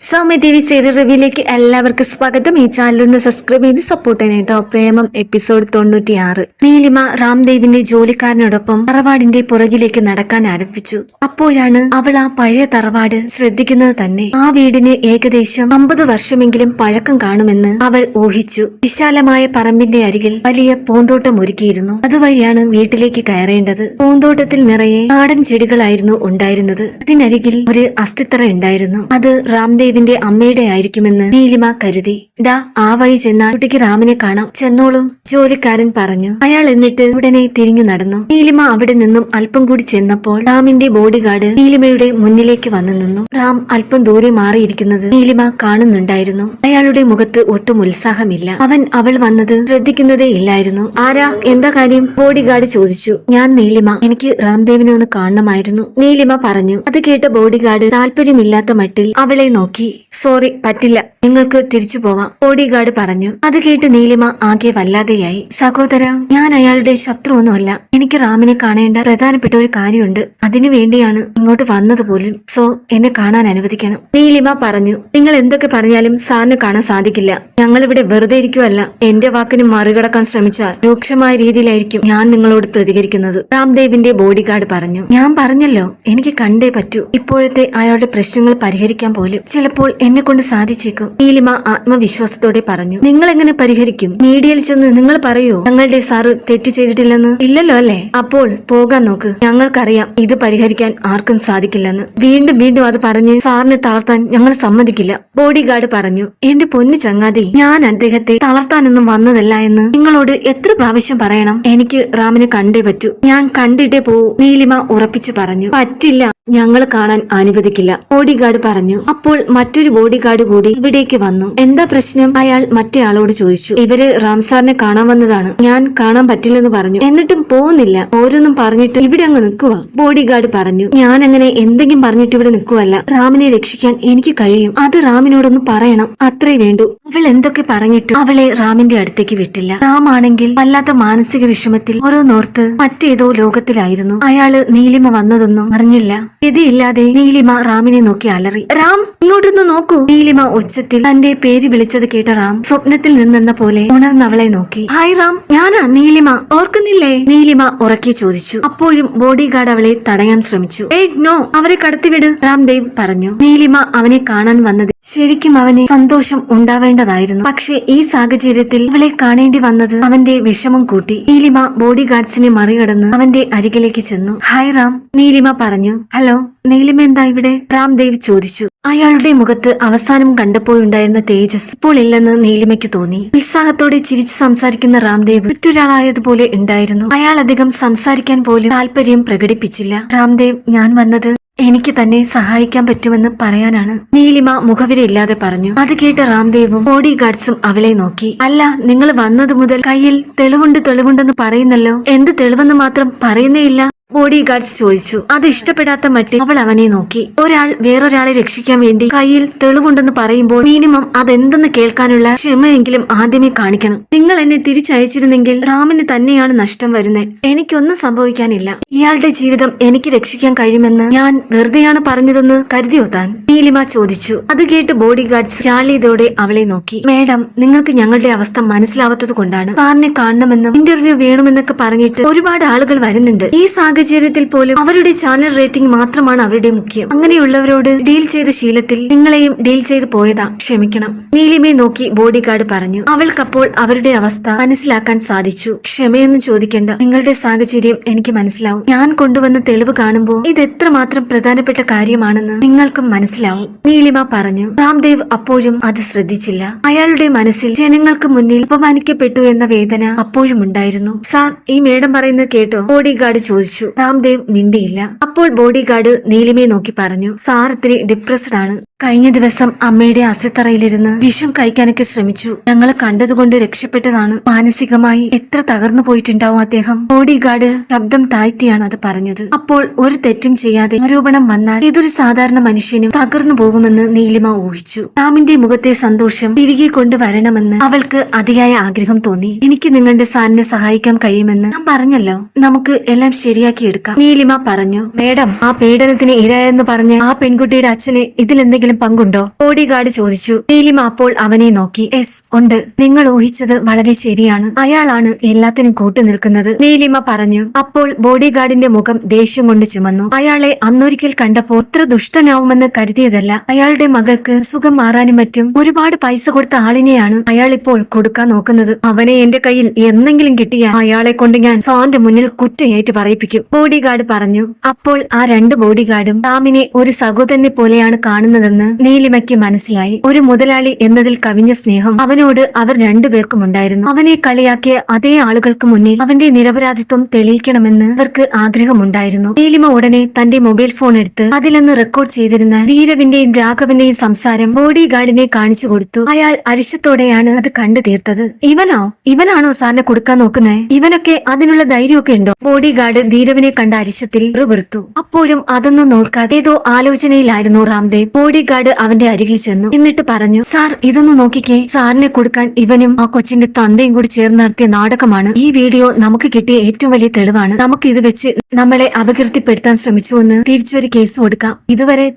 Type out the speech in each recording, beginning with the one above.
Soumya T V serial റിവ്യൂലേക്ക് എല്ലാവർക്കും സ്വാഗതം. ഈ ചാനൽ ഒന്ന് സബ്സ്ക്രൈബ് ചെയ്ത് സപ്പോർട്ട് ചെയ്യണേട്ടോ പ്രേമം എപ്പിസോഡ് തൊണ്ണൂറ്റിയാറ്. നീലിമ രാംദേവിന്റെ ജോലിക്കാരനോടൊപ്പം തറവാടിന്റെ പുറകിലേക്ക് നടക്കാൻ ആരംഭിച്ചു. അപ്പോഴാണ് അവൾ ആ പഴയ തറവാട് ശ്രദ്ധിക്കുന്നത് തന്നെ. ആ വീടിന് ഏകദേശം അമ്പത് വർഷമെങ്കിലും പഴക്കം കാണുമെന്ന് അവൾ ഊഹിച്ചു. വിശാലമായ പറമ്പിന്റെ അരികിൽ വലിയ പൂന്തോട്ടം ഒരുക്കിയിരുന്നു. അതുവഴിയാണ് വീട്ടിലേക്ക് കയറേണ്ടത്. പൂന്തോട്ടത്തിൽ നിറയെ നാടൻ ചെടികളായിരുന്നു ഉണ്ടായിരുന്നത്. അതിനരികിൽ ഒരു അസ്ഥിത്തറ ഉണ്ടായിരുന്നു. അത് രാംദേവിന്റെ അമ്മയുടെ ആയിരിക്കുമെന്ന് നീലിമ കരുതി. ദാ ആ വഴി ചെന്നാൽ കുട്ടിക്ക് രാമിനെ കാണാം. ചെന്നോളൂ ജോലിക്കാരൻ പറഞ്ഞു. അയാൾ എന്നിട്ട് ഉടനെ തിരിഞ്ഞു നടന്നു. നീലിമ അവിടെ നിന്നും അല്പം കൂടി ചെന്നപ്പോൾ രാമിന്റെ ബോഡി ഗാർഡ് നീലിമയുടെ മുന്നിലേക്ക് വന്നു നിന്നു. റാം അല്പം ദൂരെ മാറിയിരിക്കുന്നത് നീലിമ കാണുന്നുണ്ടായിരുന്നു. അയാളുടെ മുഖത്ത് ഒട്ടും ഉത്സാഹമില്ല. അവൻ അവൾ വന്നത് ശ്രദ്ധിക്കുന്നതേ ഇല്ലായിരുന്നു. ആരാ? എന്താ കാര്യം? ബോഡി ഗാർഡ് ചോദിച്ചു. ഞാൻ നീലിമ. എനിക്ക് രാംദേവിനെ ഒന്ന് കാണണമായിരുന്നു. നീലിമ പറഞ്ഞു. അത് കേട്ട ബോഡി ഗാർഡ് താല്പര്യമില്ലാത്ത മട്ടിൽ അവളെ നോക്കി. സോറി പറ്റില്ല. നിങ്ങൾക്ക് തിരിച്ചു പോവാം. ബോഡിഗാർഡ് പറഞ്ഞു. അത് കേട്ട് നീലിമ ആകെ വല്ലാതെയായി. സഹോദര ഞാൻ അയാളുടെ ശത്രുവൊന്നുമല്ല. എനിക്ക് റാമിനെ കാണേണ്ട പ്രധാനപ്പെട്ട ഒരു കാര്യമുണ്ട്. അതിനു വേണ്ടിയാണ് ഇങ്ങോട്ട് വന്നത് പോലും. സോ എന്നെ കാണാൻ അനുവദിക്കണം. നീലിമ പറഞ്ഞു. നിങ്ങൾ എന്തൊക്കെ പറഞ്ഞാലും സാറിന് കാണാൻ സാധിക്കില്ല. ഞങ്ങളിവിടെ വെറുതെ ഇരിക്കുവല്ല. എന്റെ വാക്കിന് മറികടക്കാൻ ശ്രമിച്ചാൽ രൂക്ഷമായ രീതിയിലായിരിക്കും ഞാൻ നിങ്ങളോട് പ്രതികരിക്കുന്നത്. രാംദേവിന്റെ ബോഡിഗാർഡ് പറഞ്ഞു. ഞാൻ പറഞ്ഞല്ലോ എനിക്ക് കണ്ടേ പറ്റൂ. ഇപ്പോഴത്തെ അയാളുടെ പ്രശ്നങ്ങൾ പരിഹരിക്കാൻ പോലും. ചിലപ്പോൾ എന്നെ കൊണ്ട് സാധിച്ചേക്കും. നീലിമ ആത്മവിശ്വാസത്തോടെ പറഞ്ഞു. നിങ്ങൾ എങ്ങനെ പരിഹരിക്കും? മീഡിയയിൽ ചെന്ന് നിങ്ങൾ പറയൂ? ഞങ്ങളുടെ സാറ് തെറ്റ് ചെയ്തിട്ടില്ലെന്ന്? ഇല്ലല്ലോ അല്ലേ? അപ്പോൾ പോകാൻ നോക്ക്. ഞങ്ങൾക്കറിയാം ഇത് പരിഹരിക്കാൻ ആർക്കും സാധിക്കില്ലെന്ന്. വീണ്ടും വീണ്ടും അത് പറഞ്ഞ് സാറിനെ തളർത്താൻ ഞങ്ങൾ സമ്മതിക്കില്ല. ബോഡി ഗാർഡ് പറഞ്ഞു എന്റെ പൊന്നു ചങ്ങാതി ഞാൻ അദ്ദേഹത്തെ തളർത്താനൊന്നും വന്നതല്ല എന്ന് നിങ്ങളോട് എത്ര പ്രാവശ്യം പറയണം? എനിക്ക് റാമിനെ കണ്ടേ പറ്റൂ. ഞാൻ കണ്ടിട്ടേ പോവൂ നീലിമ ഉറപ്പിച്ചു പറഞ്ഞു. പറ്റില്ല. ഞങ്ങൾ കാണാൻ അനുവദിക്കില്ല. ബോഡിഗാർഡ് പറഞ്ഞു. അപ്പോൾ മറ്റൊരു ബോഡിഗാർഡ് കൂടി ഇവിടേക്ക് വന്നു. എന്താ പ്രശ്നം? അയാൾ മറ്റേയാളോട് ചോദിച്ചു. ഇവർ റാംസാറിനെ കാണാൻ വന്നതാണ്. ഞാൻ കാണാൻ പറ്റില്ലെന്ന് പറഞ്ഞു. എന്നിട്ടും പോകുന്നില്ല ഓരോന്നും പറഞ്ഞിട്ട് ഇവിടെ അങ്ങ് നിൽക്കുക. ബോഡി ഗാർഡ് പറഞ്ഞു. ഞാൻ അങ്ങനെ എന്തെങ്കിലും പറഞ്ഞിട്ട് ഇവിടെ നിൽക്കുവല്ല റാമിനെ രക്ഷിക്കാൻ എനിക്ക് കഴിയും. അത് റാമിനോടൊന്ന് പറയണം. അത്രേ വേണ്ടു. അവൾ എന്തൊക്കെ പറഞ്ഞിട്ട് അവളെ റാമിന്റെ അടുത്തേക്ക് വിട്ടില്ല. റാം ആണെങ്കിൽ വല്ലാത്ത മാനസിക വിഷമത്തിൽ ഓരോന്നോർത്ത് മറ്റേതോ ലോകത്തിലായിരുന്നു. അയാൾ നീലിമ വന്നതൊന്നും അറിഞ്ഞില്ല. ഗതിയില്ലാതെ നീലിമ റാമിനെ നോക്കി അലറി. റാം ഇങ്ങോട്ടൊന്ന് നോക്കൂ. നീലിമ ഉച്ചത്തിൽ തന്റെ പേര് വിളിച്ചത് കേട്ട റാം സ്വപ്നത്തിൽ നിന്നെന്ന പോലെ ഉണർന്നവളെ നോക്കി. ഹായ് റാം ഞാനാ നീലിമ. ഓർക്കുന്നില്ലേ? നീലിമ ഉറക്കി ചോദിച്ചു. അപ്പോഴും ബോഡി ഗാർഡ് അവളെ തടയാൻ ശ്രമിച്ചു. ഏയ് നോ അവരെ കടത്തിവിട് രാംദേവ് പറഞ്ഞു. നീലിമ അവനെ കാണാൻ വന്നത് ശരിക്കും അവന് സന്തോഷം ഉണ്ടാവേണ്ടതായിരുന്നു. പക്ഷേ ഈ സാഹചര്യത്തിൽ അവളെ കാണേണ്ടി വന്നത് അവന്റെ വിഷമം കൂട്ടി. നീലിമ ബോഡി ഗാർഡ്സിനെ മറികടന്ന് അവന്റെ അരികിലേക്ക് ചെന്നു. ഹായ് റാം നീലിമ പറഞ്ഞു. ഹലോ നീലിമ എന്താ ഇവിടെ? രാംദേവ് ചോദിച്ചു. അയാളുടെ മുഖത്ത് അവസാനം കണ്ടപ്പോഴുണ്ടായിരുന്ന തേജസ് ഇപ്പോൾ ഇല്ലെന്ന് നീലിമയ്ക്ക് തോന്നി. ഉത്സാഹത്തോടെ ചിരിച്ചു സംസാരിക്കുന്ന രാംദേവ് മറ്റൊരാളായതുപോലെ ഉണ്ടായിരുന്നു. അയാൾ അധികം സംസാരിക്കാൻ പോലും താല്പര്യം പ്രകടിപ്പിച്ചില്ല. രാംദേവ് ഞാൻ വന്നത് എനിക്ക് തന്നെ സഹായിക്കാൻ പറ്റുമെന്ന് പറയാനാണ്. നീലിമ മുഖവിരയില്ലാതെ പറഞ്ഞു. അത് കേട്ട രാംദേവും ബോഡി ഗാർഡ്സും അവളെ നോക്കി. അല്ല നിങ്ങൾ വന്നത് മുതൽ കയ്യിൽ തെളിവുണ്ട് തെളിവുണ്ടെന്ന് പറയുന്നല്ലോ. എന്ത് തെളിവെന്ന് മാത്രം പറയുന്നേയില്ല ബോഡി ഗാർഡ്സ് ചോദിച്ചു. അത് ഇഷ്ടപ്പെടാത്ത മട്ടിൽ അവൾ അവനെ നോക്കി. ഒരാൾ വേറൊരാളെ രക്ഷിക്കാൻ വേണ്ടി കയ്യിൽ തെളിവുണ്ടെന്ന് പറയുമ്പോൾ മിനിമം അതെന്തെന്ന് കേൾക്കാനുള്ള ക്ഷമയെങ്കിലും ആദ്യമേ കാണിക്കണം. നിങ്ങൾ എന്നെ തിരിച്ചയച്ചിരുന്നെങ്കിൽ റാമിന് തന്നെയാണ് നഷ്ടം വരുന്നത്. എനിക്കൊന്നും സംഭവിക്കാനില്ല. ഇയാളുടെ ജീവിതം എനിക്ക് രക്ഷിക്കാൻ കഴിയുമെന്ന് ഞാൻ വെറുതെയാണ് പറഞ്ഞതെന്ന് കരുതിയോ താൻ? നീലിമ ചോദിച്ചു. അത് കേട്ട് ബോഡി ഗാർഡ്സ് ചാളിയതോടെ അവളെ നോക്കി. മേഡം നിങ്ങൾക്ക് ഞങ്ങളുടെ അവസ്ഥ മനസ്സിലാവാത്തത് കൊണ്ടാണ് സാറിനെ കാണണമെന്നും ഇന്റർവ്യൂ വേണമെന്നൊക്കെ പറഞ്ഞിട്ട് ഒരുപാട് ആളുകൾ വരുന്നുണ്ട്. ഈ സാഹചര്യത്തിൽ പോലും അവരുടെ ചാനൽ റേറ്റിംഗ് മാത്രമാണ് അവരുടെ മുഖ്യം. അങ്ങനെയുള്ളവരോട് ഡീൽ ചെയ്ത ശീലത്തിൽ നിങ്ങളെയും ഡീൽ ചെയ്ത് പോയതാ. ക്ഷമിക്കണം. നീലിമയെ നോക്കി ബോഡി ഗാർഡ് പറഞ്ഞു. അവൾക്കപ്പോൾ അവരുടെ അവസ്ഥ മനസ്സിലാക്കാൻ സാധിച്ചു. ക്ഷമയൊന്നും ചോദിക്കേണ്ട. നിങ്ങളുടെ സാഹചര്യം എനിക്ക് മനസ്സിലാവും. ഞാൻ കൊണ്ടുവന്ന തെളിവ് കാണുമ്പോൾ ഇത് എത്രമാത്രം പ്രധാനപ്പെട്ട കാര്യമാണെന്ന് നിങ്ങൾക്കും മനസ്സിലാവും. നീലിമ പറഞ്ഞു. രാംദേവ് അപ്പോഴും അത് ശ്രദ്ധിച്ചില്ല. അയാളുടെ മനസ്സിൽ ജനങ്ങൾക്ക് മുന്നിൽ അപമാനിക്കപ്പെട്ടു എന്ന വേദന അപ്പോഴും ഉണ്ടായിരുന്നു. സാർ ഈ മേഡം പറയുന്നത് കേട്ടോ? ബോഡി ഗാർഡ് ചോദിച്ചു. രാംദേവ് മിണ്ടിയില്ല. അപ്പോൾ ബോഡി ഗാർഡ് നീലിമയെ നോക്കി പറഞ്ഞു. സാർ ഇത്തിരി ഡിപ്രസ്ഡ് ആണ്. കഴിഞ്ഞ ദിവസം അമ്മയുടെ അസ്ഥിത്തറയിലിരുന്ന് വിഷം കഴിക്കാനൊക്കെ ശ്രമിച്ചു. ഞങ്ങളെ കണ്ടതുകൊണ്ട് രക്ഷപ്പെട്ടതാണ്. മാനസികമായി എത്ര തകർന്നു പോയിട്ടുണ്ടാവും അദ്ദേഹം? ബോഡി ഗാർഡ് ശബ്ദം താഴ്ത്തിയാണ് അത് പറഞ്ഞത്. അപ്പോൾ ഒരു തെറ്റും ചെയ്യാതെ ആരോപണം വന്നാൽ ഏതൊരു സാധാരണ മനുഷ്യനും തകർന്നു പോകുമെന്ന് നീലിമ ഊഹിച്ചു. റാമിന്റെ മുഖത്തെ സന്തോഷം തിരികെ കൊണ്ടുവരണമെന്ന് അവൾക്ക് അതിയായ ആഗ്രഹം തോന്നി. എനിക്ക് നിങ്ങളുടെ സാറിനെ സഹായിക്കാൻ കഴിയുമെന്ന് ഞാൻ പറഞ്ഞല്ലോ. നമുക്ക് എല്ലാം ശരിയാക്കിയെടുക്കാം നീലിമ പറഞ്ഞു മേഡം ആ പീഡനത്തിന് ഇരയെന്ന് പറഞ്ഞ് ആ പെൺകുട്ടിയുടെ അച്ഛന് ഇതിലെന്തെങ്കിലും പങ്കുണ്ടോ? ബോഡി ഗാർഡ് ചോദിച്ചു. നീലിമ അപ്പോൾ അവനെ നോക്കി. എസ് ഉണ്ട്. നിങ്ങൾ ഊഹിച്ചത് വളരെ ശരിയാണ്. അയാളാണ് എല്ലാത്തിനും കൂട്ടു നിൽക്കുന്നത്. നീലിമ പറഞ്ഞു. അപ്പോൾ ബോഡി ഗാർഡിന്റെ മുഖം ദേഷ്യം കൊണ്ട് ചുമന്നു. അയാളെ അന്നൊരിക്കൽ കണ്ടപ്പോൾ ഇത്ര ദുഷ്ടനാവുമെന്ന് കരുതിയതല്ല അയാളുടെ മകൾക്ക് സുഖം മാറാനും മറ്റും ഒരുപാട് പൈസ കൊടുത്ത ആളിനെയാണ് അയാൾ ഇപ്പോൾ കൊടുക്കാൻ നോക്കുന്നത്. അവനെ എന്റെ കയ്യിൽ എന്തെങ്കിലും കിട്ടിയാൽ അയാളെ കൊണ്ട് ഞാൻ സോന്റെ മുന്നിൽ കുറ്റയേറ്റ് പറയിപ്പിക്കും. ബോഡി ഗാർഡ് പറഞ്ഞു അപ്പോൾ ആ രണ്ട് ബോഡി ഗാർഡും റാമിനെ ഒരു സഹോദരനെ പോലെയാണ് കാണുന്നതെന്ന് നീലിമയ്ക്ക് മനസ്സിലായി. ഒരു മുതലാളി എന്നതിൽ കവിഞ്ഞ സ്നേഹം അവനോട് അവർ രണ്ടുപേർക്കും ഉണ്ടായിരുന്നു. അവനെ കളിയാക്കിയ അതേ ആളുകൾക്ക് മുന്നിൽ അവന്റെ നിരപരാധിത്വം തെളിയിക്കണമെന്ന് അവർക്ക് ആഗ്രഹമുണ്ടായിരുന്നു. നീലിമ ഉടനെ തന്റെ മൊബൈൽ ഫോൺ എടുത്ത് അതിലെന്ന് റെക്കോർഡ് ചെയ്തിരുന്ന ധീരവിന്റെയും രാഘവന്റെയും സംസാരം ബോഡി ഗാർഡിനെ കാണിച്ചു കൊടുത്തു. അയാൾ അരിശത്തോടെയാണ് അത് കണ്ടു തീർത്തത്. ഇവനോ? ഇവനാണോ സാറിനെ കൊടുക്കാൻ നോക്കുന്നത് ഇവനൊക്കെ അതിനുള്ള ധൈര്യമൊക്കെ ഉണ്ടോ? ബോഡി ഗാർഡ് ധീരവിനെ കണ്ട അരിശത്തിൽ വെറുത്തു അപ്പോഴും അതൊന്നും നോക്കാതെ ഏതോ ആലോചനയിലായിരുന്നു റാംദേവ്. ബോഡി ഗാർഡ് അവന്റെ അരികിൽ ചെന്നു. എന്നിട്ട് പറഞ്ഞു സാർ ഇതൊന്ന് നോക്കിക്കേ. സാറിനെ കൊടുക്കാൻ ഇവനും ആ കൊച്ചിന്റെ തന്തയും കൂടി ചേർന്ന് നടത്തിയ നാടകമാണ്. ഈ വീഡിയോ നമുക്ക് കിട്ടിയ ഏറ്റവും വലിയ തെളിവാണ്. നമുക്ക് ഇത് വെച്ച് നമ്മളെ അപകീർത്തിപ്പെടുത്താൻ ശ്രമിച്ചുവെന്ന് തിരിച്ചൊരു കേസ് കൊടുക്കാം. ഇതുവരെ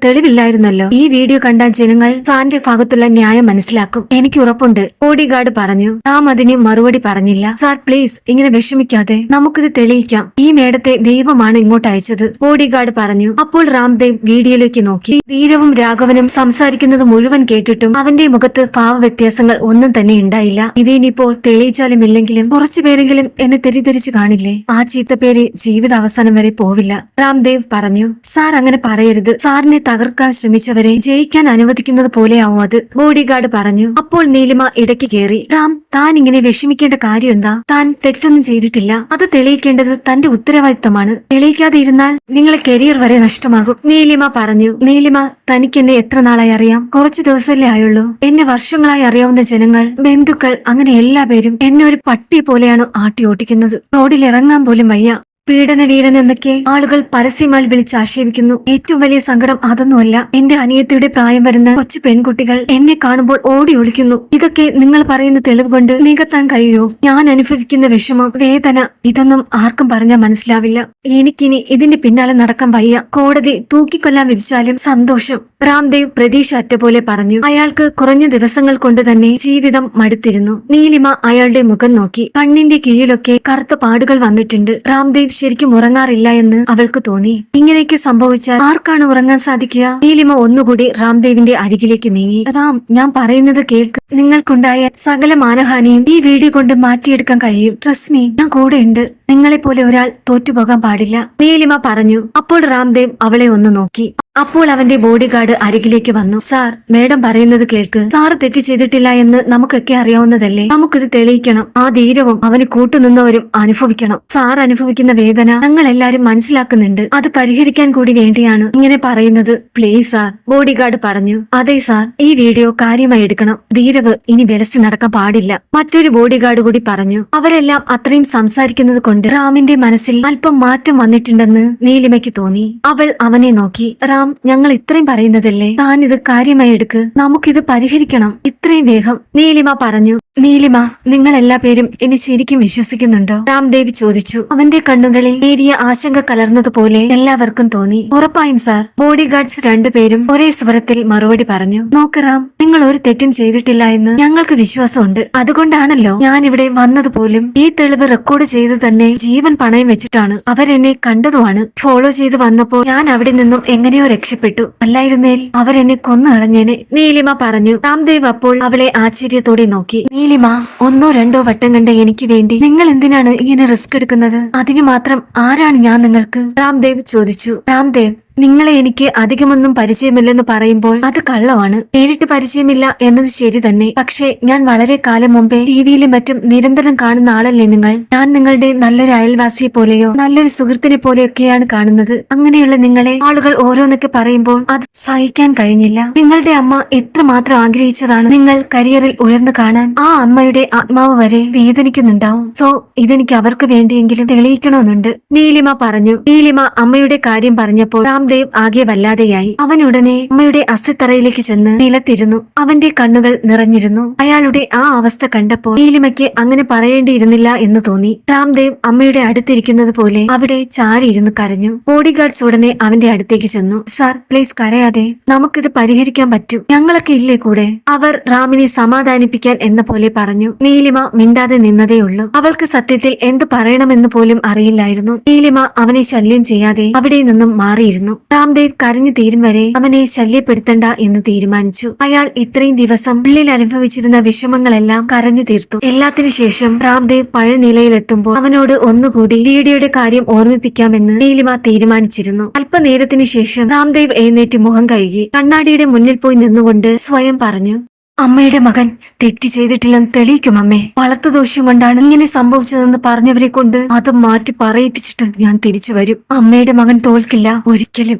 തെളിവില്ലായിരുന്നല്ലോ ഈ വീഡിയോ കണ്ട ജനങ്ങൾ സാറിന്റെ ഭാഗത്തുള്ള ന്യായം മനസ്സിലാക്കും. എനിക്ക് ഉറപ്പുണ്ട്. ബോഡി ഗാർഡ് പറഞ്ഞു. നാം അതിന് മറുപടി പറഞ്ഞില്ല. സാർ പ്ലീസ് ഇങ്ങനെ വിഷമിക്കാതെ നമുക്കിത് തെളിയിക്കാം. ഈ മേടത്തെ ദൈവമാണ് ഇങ്ങോട്ട് അയച്ചത്. ബോഡി ഗാർഡ് പറഞ്ഞു. അപ്പോൾ രാംദേവ് വീഡിയോയിലേക്ക് നോക്കി. ധീരവും രാഘവനും സംസാരിക്കുന്നത് മുഴുവൻ കേട്ടിട്ടും അവന്റെ മുഖത്ത് ഭാവ വ്യത്യാസങ്ങൾ ഒന്നും തന്നെ ഉണ്ടായില്ല. ഇതിനിപ്പോൾ തെളിയിച്ചാലും ഇല്ലെങ്കിലും കുറച്ചു പേരെങ്കിലും എന്നെ തെറ്റിദ്ധരിച്ചു കാണില്ലേ? ആ ചീത്തപ്പേര് ജീവിത അവസാനം വരെ പോവില്ല. രാംദേവ് പറഞ്ഞു. സാർ അങ്ങനെ പറയരുത്. സാറിനെ തകർക്കാൻ ശ്രമിച്ചവരെ ജയിക്കാൻ അനുവദിക്കുന്നത് പോലെയാവും അത്. ബോഡി ഗാർഡ് പറഞ്ഞു. അപ്പോൾ നീലിമ ഇടയ്ക്ക് കയറി റാം താൻ ഇങ്ങനെ വിഷമിക്കേണ്ട കാര്യം എന്താ? താൻ തെറ്റൊന്നും ചെയ്തിട്ടില്ല. അത് തെളിയിക്കേണ്ടത് തന്റെ ഉത്തരവാദിത്തമാണ് തെളിയിക്കാതെ ഇരുന്നാൽ നിങ്ങളെ കരിയർ വരെ നഷ്ടമാകും. നീലിമ പറഞ്ഞു നീലിമ തനിക്ക് എന്നെ എത്ര നാളായി അറിയാം? കുറച്ചു ദിവസമല്ലേ ആയുള്ളൂ. എന്നെ വർഷങ്ങളായി അറിയാവുന്ന ജനങ്ങൾ ബന്ധുക്കൾ അങ്ങനെ എല്ലാ പേരും എന്നെ ഒരു പട്ടി പോലെയാണ് ആട്ടി ഓട്ടിക്കുന്നത് റോഡിൽ ഇറങ്ങാൻ പോലും വയ്യ. പീഡനവീരൻ എന്നൊക്കെ ആളുകൾ പരസ്യമായി വിളിച്ച് ആക്ഷേപിക്കുന്നു. ഏറ്റവും വലിയ സങ്കടം അതൊന്നുമല്ല. എന്റെ അനിയത്തിയുടെ പ്രായം വരുന്ന കൊച്ചു പെൺകുട്ടികൾ എന്നെ കാണുമ്പോൾ ഓടി ഒളിക്കുന്നു. ഇതൊക്കെ നിങ്ങൾ പറയുന്ന തെളിവ് കൊണ്ട് നികത്താൻ കഴിയുമോ? ഞാൻ അനുഭവിക്കുന്ന വിഷമം വേദന ഇതൊന്നും ആർക്കും പറഞ്ഞാൽ മനസ്സിലാവില്ല. എനിക്കിനി ഇതിന്റെ പിന്നാലെ നടക്കാൻ വയ്യ. കോടതി തൂക്കിക്കൊല്ലാൻ വിധിച്ചാലും സന്തോഷം. രാംദേവ് പ്രതീക്ഷ അറ്റ പോലെ പറഞ്ഞു. അയാൾക്ക് കുറഞ്ഞ ദിവസങ്ങൾ കൊണ്ട് തന്നെ ജീവിതം മടുത്തിരുന്നു. നീലിമ അയാളുടെ മുഖം നോക്കി. കണ്ണിന്റെ കീഴിലൊക്കെ കറുത്ത പാടുകൾ വന്നിട്ടുണ്ട്. രാംദേവ് ശരിക്കും ഉറങ്ങാറില്ല എന്ന് അവൾക്ക് തോന്നി. ഇങ്ങനെയൊക്കെ സംഭവിച്ചാൽ ആർക്കാണ് ഉറങ്ങാൻ സാധിക്കുക? നീലിമ ഒന്നുകൂടി രാംദേവിന്റെ അരികിലേക്ക് നീങ്ങി. റാം ഞാൻ പറയുന്നത് കേൾക്ക്. നിങ്ങൾക്കുണ്ടായ സകല മാനഹാനിയും ഈ വീഡിയോ കൊണ്ട് മാറ്റിയെടുക്കാൻ കഴിയും. ട്രസ്റ്റ് മീ ഞാൻ കൂടെയുണ്ട്. നിങ്ങളെപ്പോലെ ഒരാൾ തോറ്റുപോകാൻ പാടില്ല. നീലിമ പറഞ്ഞു. അപ്പോൾ രാംദേവ് അവളെ ഒന്ന് നോക്കി. അപ്പോൾ അവന്റെ ബോഡി ഗാർഡ് അരികിലേക്ക് വന്നു. സാർ മേഡം പറയുന്നത് കേൾക്ക്. സാർ തെറ്റ് ചെയ്തിട്ടില്ല എന്ന് നമുക്കൊക്കെ അറിയാവുന്നതല്ലേ? നമുക്കിത് തെളിയിക്കണം. ആ ധീരവും അവന് കൂട്ടുനിന്നവരും അനുഭവിക്കണം. സാർ അനുഭവിക്കുന്ന വേദന ഞങ്ങൾ എല്ലാരും മനസ്സിലാക്കുന്നുണ്ട്. അത് പരിഹരിക്കാൻ കൂടി വേണ്ടിയാണ് ഇങ്ങനെ പറയുന്നത്. പ്ലീസ് സാർ ബോഡി ഗാർഡ് പറഞ്ഞു. അതെ സാർ. ഈ വീഡിയോ കാര്യമായി എടുക്കണം. ധീരവ് ഇനി വിലസി നടക്കാൻ പാടില്ല. മറ്റൊരു ബോഡി ഗാർഡ് കൂടി പറഞ്ഞു. അവരെല്ലാം അത്രയും സംസാരിക്കുന്നത് കൊണ്ട് റാമിന്റെ മനസ്സിൽ അല്പം മാറ്റം വന്നിട്ടുണ്ടെന്ന് നീലിമയ്ക്ക് തോന്നി. അവൾ അവനെ നോക്കി. റാം ഞങ്ങൾ ഇത്രയും പറയുന്നതല്ലേ? താൻ ഇത് കാര്യമായി എടുക്ക്. നമുക്കിത് പരിഹരിക്കണം. ഇത്രയും വേഗം. നീലിമ പറഞ്ഞു. നീലിമ നിങ്ങൾ എല്ലാ പേരും എന്നെ ശരിക്കും വിശ്വസിക്കുന്നുണ്ടോ? രാംദേവ് ചോദിച്ചു. അവന്റെ കണ്ണുകളിൽ നേരിയ ആശങ്ക കലർന്നതുപോലെ എല്ലാവർക്കും തോന്നി. ഉറപ്പായും സാർ. ബോഡി ഗാർഡ്സ് രണ്ടുപേരും ഒരേ സ്വരത്തിൽ മറുപടി പറഞ്ഞു. നോക്ക് റാം നിങ്ങൾ ഒരു തെറ്റും ചെയ്തിട്ടില്ല എന്ന് ഞങ്ങൾക്ക് വിശ്വാസമുണ്ട്. അതുകൊണ്ടാണല്ലോ ഞാൻ ഇവിടെ വന്നതുപോലും ഈ തെളിവ് റെക്കോർഡ് ചെയ്ത് തന്നെ ജീവൻ പണയം വെച്ചിട്ടാണ് അവരെന്നെ കണ്ടതുമാണ്. ഫോളോ ചെയ്ത് വന്നപ്പോൾ ഞാൻ അവിടെ നിന്നും എങ്ങനെയോ രക്ഷപ്പെട്ടു. അല്ലായിരുന്നേൽ അവരെന്നെ കൊന്നു കളഞ്ഞേനെ നീലിമ പറഞ്ഞു. രാംദേവ് അപ്പോൾ അവളെ ആശ്ചര്യത്തോടെ നോക്കി. നീലിമ ഒന്നോ രണ്ടോ വട്ടം കണ്ട എനിക്ക് വേണ്ടി നിങ്ങൾ എന്തിനാണ് ഇങ്ങനെ റിസ്ക് എടുക്കുന്നത്? അതിനു മാത്രം ആരാണ് ഞാൻ നിങ്ങൾക്ക്? രാംദേവ് ചോദിച്ചു. രാംദേവ് നിങ്ങളെ എനിക്ക് അധികമൊന്നും പരിചയമില്ലെന്ന് പറയുമ്പോൾ അത് കള്ളമാണ്. നേരിട്ട് പരിചയമില്ല എന്നത് ശരി തന്നെ. പക്ഷേ ഞാൻ വളരെ കാലം മുമ്പേ ടിവിയിലും മറ്റും നിരന്തരം കാണുന്ന ആളല്ലേ നിങ്ങൾ? ഞാൻ നിങ്ങളുടെ നല്ലൊരു അയൽവാസിയെ പോലെയോ നല്ലൊരു സുഹൃത്തിനെ പോലെയൊക്കെയാണ് കാണുന്നത്. അങ്ങനെയുള്ള നിങ്ങളെ ആളുകൾ ഓരോന്നൊക്കെ പറയുമ്പോൾ അത് സഹിക്കാൻ കഴിഞ്ഞില്ല. നിങ്ങളുടെ അമ്മ എത്രമാത്രം ആഗ്രഹിച്ചതാണ് നിങ്ങൾ കരിയറിൽ ഉയർന്നു കാണാൻ ആ അമ്മയുടെ ആത്മാവ് വരെ വേദനിക്കുന്നുണ്ടാവും. സോ ഇതെനിക്ക് അവർക്ക് വേണ്ടിയെങ്കിലും തെളിയിക്കണമെന്നുണ്ട്. നീലിമ പറഞ്ഞു. നീലിമ അമ്മയുടെ കാര്യം പറഞ്ഞപ്പോൾ രാംദേവ് രാംദേവ് ആകെ വല്ലാതെയായി. അവൻ ഉടനെ അമ്മയുടെ അസ്ഥിത്തറയിലേക്ക് ചെന്ന് നിലത്തിരുന്നു. അവന്റെ കണ്ണുകൾ നിറഞ്ഞിരുന്നു. അയാളുടെ ആ അവസ്ഥ കണ്ടപ്പോൾ നീലിമയ്ക്ക് അങ്ങനെ പറയേണ്ടിയിരുന്നില്ല എന്ന് തോന്നി. രാംദേവ് അമ്മയുടെ അടുത്തിരിക്കുന്നത് പോലെ അവിടെ ചാരിയിരുന്ന് കരഞ്ഞു. ബോഡി ഗാർഡ്സ് ഉടനെ അവന്റെ അടുത്തേക്ക് ചെന്നു. സാർ പ്ലീസ് കരയാതെ. നമുക്കിത് പരിഹരിക്കാൻ പറ്റും. ഞങ്ങളൊക്കെ ഇല്ലേ കൂടെ? അവർ റാമിനെ സമാധാനിപ്പിക്കാൻ എന്ന പോലെ പറഞ്ഞു. നീലിമ മിണ്ടാതെ നിന്നതേയുള്ളൂ അവൾക്ക് സത്യത്തിൽ എന്ത് പറയണമെന്ന് പോലും അറിയില്ലായിരുന്നു. നീലിമ അവനെ ശല്യം ചെയ്യാതെ അവിടെ നിന്നും മാറിയിരുന്നു. രാംദേവ് കരഞ്ഞു തീരും വരെ അവനെ ശല്യപ്പെടുത്തണ്ട എന്ന് തീരുമാനിച്ചു. അയാൾ ഇത്രയും ദിവസം ഉള്ളിൽ അനുഭവിച്ചിരുന്ന വിഷമങ്ങളെല്ലാം കരഞ്ഞു തീർത്തു. എല്ലാത്തിനു ശേഷം രാംദേവ് പഴയ നിലയിലെത്തുമ്പോൾ അവനോട് ഒന്നുകൂടി ലീഡിയുടെ കാര്യം ഓർമ്മിപ്പിക്കാമെന്ന് നീലിമ തീരുമാനിച്ചിരുന്നു. അല്പനേരത്തിനു ശേഷം രാംദേവ് എഴുന്നേറ്റ് മുഖം കഴുകി കണ്ണാടിയുടെ മുന്നിൽ പോയി നിന്നുകൊണ്ട് സ്വയം പറഞ്ഞു അമ്മയുടെ മകൻ തെറ്റ് ചെയ്തിട്ടില്ലെന്ന് തെളിയിക്കും അമ്മേ. വളർത്തുദോഷം കൊണ്ടാണ് ഇങ്ങനെ സംഭവിച്ചതെന്ന് പറഞ്ഞവരെ കൊണ്ട് അത് മാറ്റി പറയിപ്പിച്ചിട്ട് ഞാൻ തിരിച്ചു വരും. അമ്മയുടെ മകൻ തോൽക്കില്ല ഒരിക്കലും.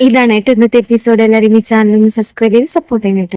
ഇതാണ് ഇന്നത്തെ എപ്പിസോഡ് എല്ലാവരും ഈ ചാനൽ സബ്സ്ക്രൈബ് ചെയ്ത് സപ്പോർട്ട് ചെയ്യാനായിട്ട്